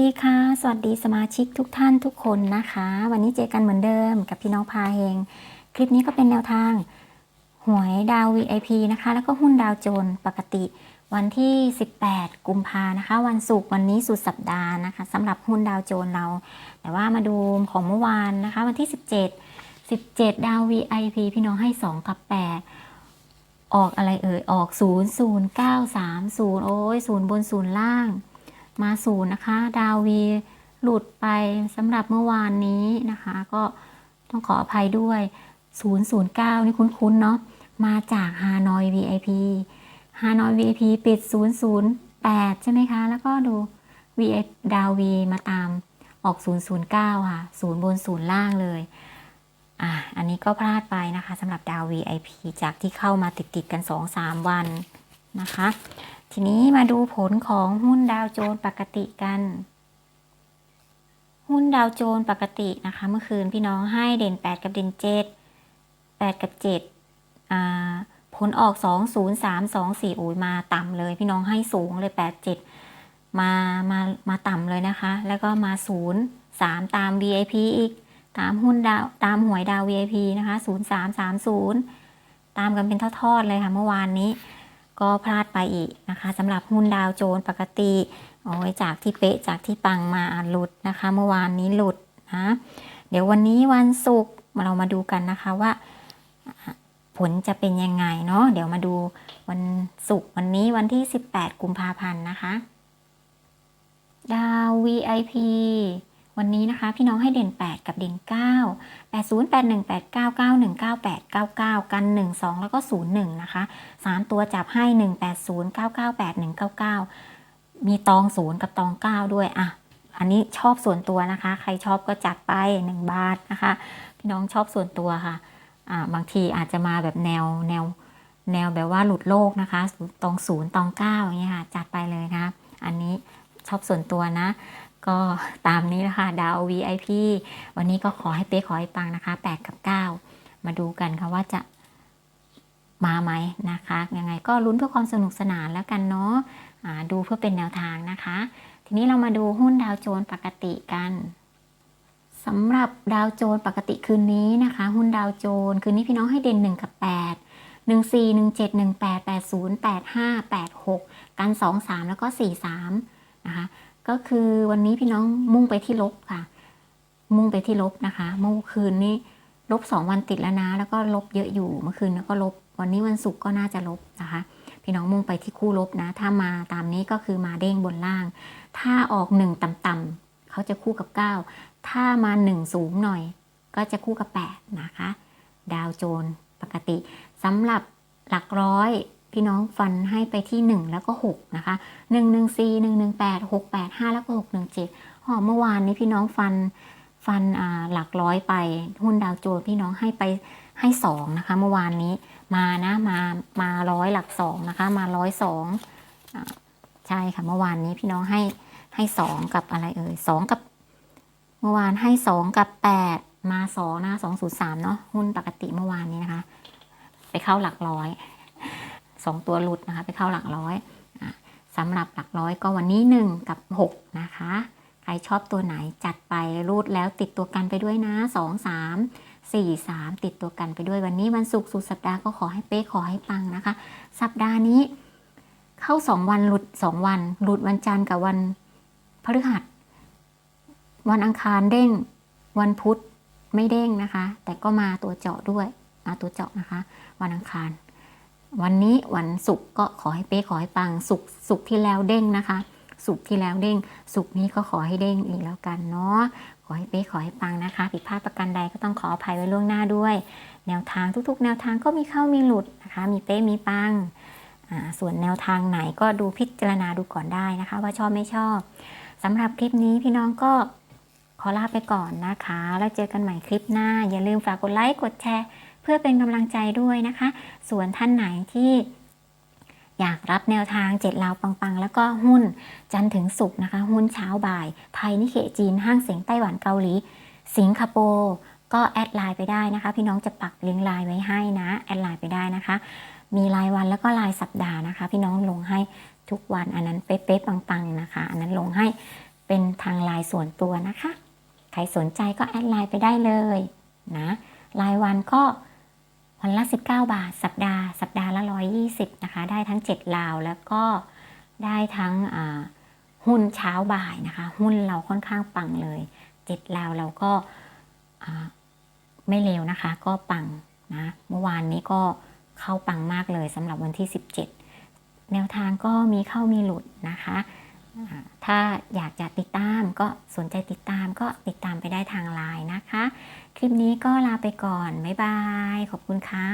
ดีค่ะ สวัสดีสมาชิกทุกท่านทุกคนนะคะ วันนี้เจอกันเหมือนเดิมกับพี่น้องพาเฮง คลิปนี้ก็เป็นแนวทาง หวยดาว VIP นะคะ แล้วก็หุ้นดาวโจนปกติ วันที่ 18 กุมภานะคะ วันศุกร์วันนี้สุดสัปดาห์นะคะสำหรับหุ้นดาวโจนเรา แต่ว่ามาดูของเมื่อวานนะคะ วันที่ 17 17 ดาว VIP พี่น้องให้ 2 กับ 8ออกอะไรเอ่ย ออก 0 0 9 3 0 โอ้ย0บน0ล่าง มาศูนย์นะคะ ดาววีหลุดไปสำหรับเมื่อวานนี้นะคะ ก็ต้องขออภัยด้วย 009 นี่คุ้นๆเนาะมาจากฮานอย VIP ฮานอย VIP ปิด 008 ใช่ไหมคะ แล้วก็ดู VIP ดาววีมาตามออก 009 ค่ะ 0 บน 0 ล่างเลย อะ อันนี้ก็พลาดไปนะคะสำหรับดาว VIP จากที่เข้ามาติดๆกัน 2-3 วันนะคะ ทีนี้มาดูผลของหุ้นดาวโจนส์ปกติกัน หุ้นดาวโจนส์ปกตินะคะ เมื่อคืนพี่น้องให้เด่น 8 กับเด่น 7 8 กับ7อ่าผลออก 2 0 3 2 4อุ้ยมาต่ำเลยพี่น้องให้สูงเลย 8 7 มามามาต่ำเลยนะคะ แล้วก็มา 0 3 ตาม VIP อีก ตามหุ้นดาวตามหวยดาว VIP นะคะ 0 3 3 0 ตามกันเป็นทอดๆเลยค่ะเมื่อวานนี้ ก็พลาดไปอีกนะคะสำหรับหุ้นดาวโจนส์ปกติโอ้ยจากที่เป๊ะจากที่ปังมาหลุดนะคะ เมื่อวานนี้หลุดนะเดี๋ยววันนี้วันศุกร์เรามาดูกันนะคะว่า ผลจะเป็นยังไงเนาะเดี๋ยวมาดูวันศุกร์วันนี้วันที่ 18 กุมภาพันธ์นะคะ ดาว VIP วันนี้นะคะพี่น้องให้เด่น 8 กับเด่น 9 80 81 89 91 98 99 กัน 1 2 แล้วก็ 01 นะคะ 3 ตัวจับให้ 180 998 199 มีตอง 0 กับตอง 9 ด้วยอะอันนี้ชอบส่วนตัวนะคะ ใครชอบก็จัดไป 1 บาทนะคะ พี่น้องชอบส่วนตัวค่ะอ่าบางทีอาจจะมาแบบแนวแนวแนวแบบว่าหลุดโลกนะคะตอง0ตอง9อย่างเงี้ยค่ะ จัดไปเลยนะ อันนี้ชอบส่วนตัวนะ ก็ตามนี้นะคะดาว VIP วันนี้ก็ขอให้เป๊ขอให้ปังนะคะ8กับ 9 มาดูกันค่ะว่าจะมาไหมนะคะยังไงก็ลุ้นเพื่อความสนุกสนานแล้วกันเนาะะดูเพื่อเป็นแนวทางนะคะ ทีนี้เรามาดูหุ้นดาวโจนปกติกันสำหรับดาวโจนปกติคืนนี้นะคะ หุ้นดาวโจนคืนนี้พี่น้องให้เด่น 1 กับ 8 1 4 1 7 1 8 8 0 8 5 8 6 กัน 2 3 แล้วก็ 4 3 นะคะ ก็คือวันนี้พี่น้องมุ่งไปที่ลบค่ะ มุ่งไปที่ลบนะคะ เมื่อคืนนี้ลบสองวันติดแล้วนะ แล้วก็ลบเยอะอยู่เมื่อคืนแล้วก็ลบ วันนี้วันศุกร์ก็น่าจะลบนะคะ พี่น้องมุ่งไปที่คู่ลบนะ ถ้ามาตามนี้ก็คือมาเด้งบนล่าง ถ้าออกหนึ่งต่ำๆเขาจะคู่กับ 9 ถ้ามาหนึ่งสูงหน่อย ก็จะคู่กับ 8 นะคะ ดาวโจนปกติสำหรับหลักร้อย พี่น้องฟันให้ไปที่ 1 แล้วก็ 6 นะคะ 1 1 4 1 1 8 6 8 5 แล้วก็ 6 1 7หอเมื่อวานนี้พี่น้องฟันฟันหลักร้อยไปหุ้นดาวโจนส์พี่น้องให้ไปให้ 2 นะคะ เมื่อวานนี้มานะมามาร้อยหลัก 2 นะคะ มาร้อยสองใช่ค่ะเมื่อวานนี้พี่น้องให้ให้ 2 กับอะไรเอ่ย2 กับ เมื่อวานให้ 2 กับ 8 มา2นะ203เนาะหุ้นปกติเมื่อวานนี้นะคะ ไปเข้าหลักร้อย สองตัวหลุดนะคะ ไปเข้าหลักร้อยสำหรับหลักร้อยก็วันนี้ 1 กับ 6 นะคะ ใครชอบตัวไหนจัดไปรูดแล้วติดตัวกันไปด้วยนะ 2 3 4 3 ติดตัวกันไปด้วยวันนี้วันศุกร์สุดสัปดาห์ก็ขอให้เป๊ะขอให้ปังนะคะ สัปดาห์นี้เข้า 2 วันหลุด 2 วัน หลุดวันจันทร์กับวันพฤหัส วันอังคารเด้ง วันพุธไม่เด้งนะคะ แต่ก็มาตัวเจาะด้วยมาตัวเจาะนะคะ วันอังคาร วันนี้วันศุกร์ก็ขอให้เป๊ะขอให้ปังศุกร์ศุกร์ที่แล้วเด้งนะคะ ศุกร์ที่แล้วเด้ง ศุกร์นี้ก็ขอให้เด้งอีกแล้วกันเนาะขอให้เป๊ะขอให้ปังนะคะ ผิดพลาดประการใดก็ต้องขออภัยไว้ล่วงหน้าด้วย แนวทางทุกๆ แนวทางก็มีเข้ามีหลุดนะคะ มีเป๊ะมีปังส่วนแนวทางไหนก็ดูพิจารณาดูก่อนได้นะคะ ว่าชอบไม่ชอบสำหรับคลิปนี้พี่น้องก็ขอลาไปก่อนนะคะ แล้วเจอกันใหม่คลิปหน้า อย่าลืมฝากกดไลค์กดแชร์ พื่อเป็นกำลังใจด้วยนะคะ ส่วนท่านไหนที่อยากรับแนวทางเจ็ดลาวปังๆ แล้วก็หุ้นจันถึงสุกนะคะ หุ้นเช้าบ่าย ไทยนิเคจีนห้างเสียงไต้หวันเกาหลี สิงคโปร์ก็แอดไลน์ไปได้นะคะ พี่น้องจะปักลิงก์ไลน์ไว้ให้นะแอดไลน์ไปได้นะคะ มีรายวันแล้วก็รายสัปดาห์นะคะ พี่น้องลงให้ทุกวันอันนั้นเป๊ะๆปังๆนะคะ อันนั้นลงให้เป็นทางไลน์ส่วนตัวนะคะ ใครสนใจก็แอดไลน์ไปได้เลยนะรายวันก็ วันละ 19 บาท สัปดาห์ สัปดาห์ละ 120 นะคะ ได้ทั้ง 7 ลาว แล้วก็ได้ทั้งหุ้นเช้าบ่ายนะคะ หุ้นเราค่อนข้างปังเลย 7 ลาวเราก็ไม่เลวนะคะ ก็ปังนะ เมื่อวานนี้ก็เข้าปังมากเลยสำหรับวันที่ 17 แนวทางก็มีเข้ามีหลุดนะคะ ถ้าอยากจะติดตามก็สนใจติดตามก็ติดตามไปได้ทางไลน์นะคะ คลิปนี้ก็ลาไปก่อน บ๊ายบาย ขอบคุณค่ะ